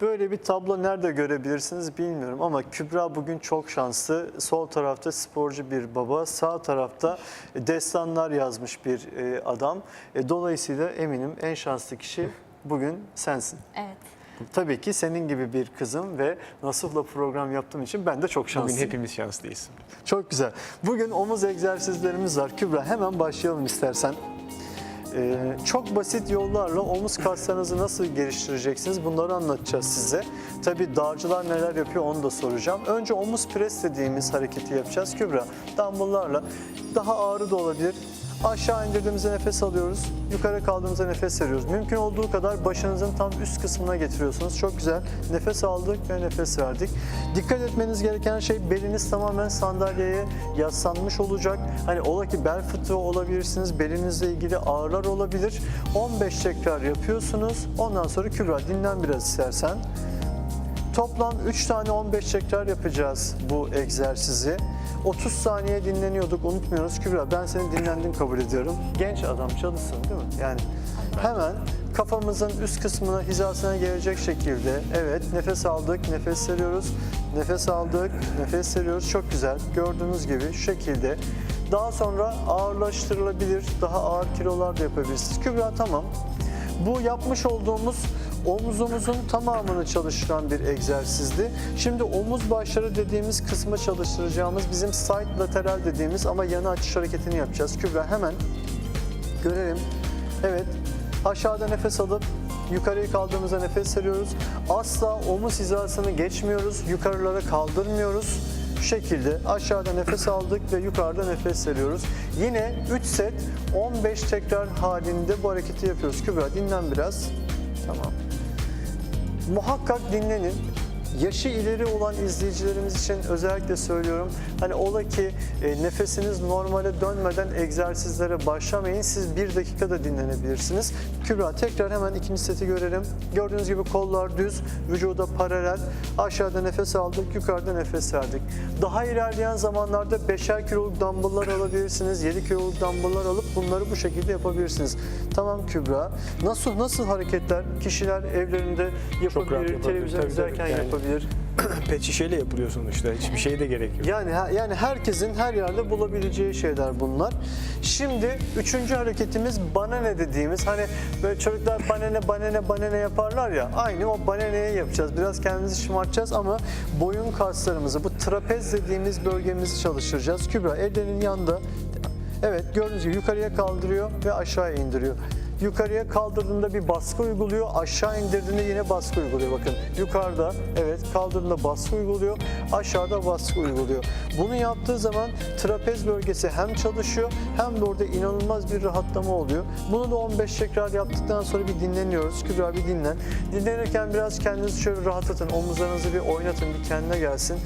Böyle bir tablo nerede görebilirsiniz bilmiyorum ama Kübra bugün çok şanslı. Sol tarafta sporcu bir baba, sağ tarafta destanlar yazmış bir e, adam. E, Dolayısıyla eminim en şanslı kişi bugün sensin. Evet. Tabii ki senin gibi bir kızım ve Nasıf'la program yaptığım için ben de çok Bugün şanslıyım. hepimiz şanslıyız. Çok güzel. Bugün omuz egzersizlerimiz var. Kübra hemen başlayalım istersen. Ee, çok basit yollarla omuz kaslarınızı nasıl geliştireceksiniz bunları anlatacağız size. Tabii dağcılar neler yapıyor onu da soracağım. Önce omuz pres dediğimiz hareketi yapacağız Kübra. Dumbbell'larla daha ağrı da olabilir. Aşağı indirdiğimizde nefes alıyoruz. Yukarı kaldığımızda nefes veriyoruz. Mümkün olduğu kadar başınızın tam üst kısmına getiriyorsunuz. Çok güzel. Nefes aldık ve nefes verdik. Dikkat etmeniz gereken şey beliniz tamamen sandalyeye yaslanmış olacak. Hani ola ki bel fıtığı olabilirsiniz. Belinizle ilgili ağrılar olabilir. 15 tekrar yapıyorsunuz. Ondan sonra Kübra dinlen biraz istersen. Toplam 3 tane 15 tekrar yapacağız bu egzersizi. 30 saniye dinleniyorduk unutmuyoruz. Kübra ben seni dinlendin kabul ediyorum. Genç adam çalışsın değil mi? Yani hemen kafamızın üst kısmına hizasına gelecek şekilde evet nefes aldık, nefes veriyoruz. Nefes aldık, nefes veriyoruz. Çok güzel. Gördüğünüz gibi şu şekilde. Daha sonra ağırlaştırılabilir. Daha ağır kilolar da yapabilirsiniz. Kübra tamam. Bu yapmış olduğumuz omuzumuzun tamamını çalıştıran bir egzersizdi. Şimdi omuz başları dediğimiz kısmı çalıştıracağımız bizim side lateral dediğimiz ama yana açış hareketini yapacağız. Kübra hemen görelim. Evet aşağıda nefes alıp yukarıya kaldığımızda nefes veriyoruz. Asla omuz hizasını geçmiyoruz. Yukarılara kaldırmıyoruz. Şu şekilde aşağıda nefes aldık ve yukarıda nefes veriyoruz. Yine 3 set 15 tekrar halinde bu hareketi yapıyoruz. Kübra dinlen biraz. Tamam. Muhakkak dinlenin. Yaşı ileri olan izleyicilerimiz için özellikle söylüyorum. Hani ola ki e, nefesiniz normale dönmeden egzersizlere başlamayın. Siz bir dakikada dinlenebilirsiniz. Kübra tekrar hemen ikinci seti görelim. Gördüğünüz gibi kollar düz, vücuda paralel. Aşağıda nefes aldık, yukarıda nefes verdik. Daha ilerleyen zamanlarda 5'er kiloluk dumbbell'lar alabilirsiniz. 7 kiloluk dumbbell'lar alıp bunları bu şekilde yapabilirsiniz. Tamam Kübra. Nasıl nasıl hareketler kişiler evlerinde yapabilir, televizyon izlerken Yani- yapabilir. Pet şişeyle yapılıyor sonuçta. Hiçbir şeye de gerek yok. Yani yani herkesin her yerde bulabileceği şeyler bunlar. Şimdi üçüncü hareketimiz bana ne dediğimiz hani böyle çocuklar bana ne bana ne bana ne yaparlar ya aynı o bana neye yapacağız. Biraz kendimizi şımartacağız ama boyun kaslarımızı bu trapez dediğimiz bölgemizi çalıştıracağız. Kübra ellerinin yanında Evet gördüğünüz gibi yukarıya kaldırıyor ve aşağıya indiriyor. Yukarıya kaldırdığında bir baskı uyguluyor, aşağı indirdiğinde yine baskı uyguluyor. Bakın yukarıda evet kaldırdığında baskı uyguluyor, aşağıda baskı uyguluyor. Bunu yaptığı zaman trapez bölgesi hem çalışıyor hem de orada inanılmaz bir rahatlama oluyor. Bunu da 15 tekrar yaptıktan sonra bir dinleniyoruz. Kübra bir dinlen. Dinlenirken biraz kendinizi şöyle rahatlatın, omuzlarınızı bir oynatın, bir kendine gelsin.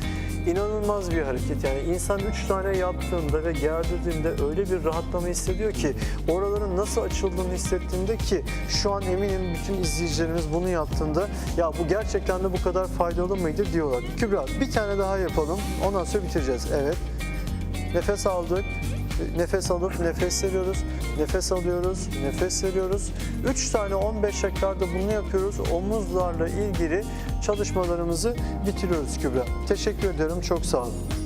İnanılmaz bir hareket yani insan 3 tane yaptığında ve gerdirdiğinde öyle bir rahatlama hissediyor ki oraların nasıl açıldığını hissettiğinde ki şu an eminim bütün izleyicilerimiz bunu yaptığında ya bu gerçekten de bu kadar faydalı mıydı diyorlar. Kübra bir tane daha yapalım ondan sonra bitireceğiz. Evet nefes aldık nefes alıp nefes veriyoruz. Nefes alıyoruz, nefes veriyoruz. 3 tane 15 tekrarda bunu yapıyoruz. Omuzlarla ilgili çalışmalarımızı bitiriyoruz Kübra. Teşekkür ederim. Çok sağ olun.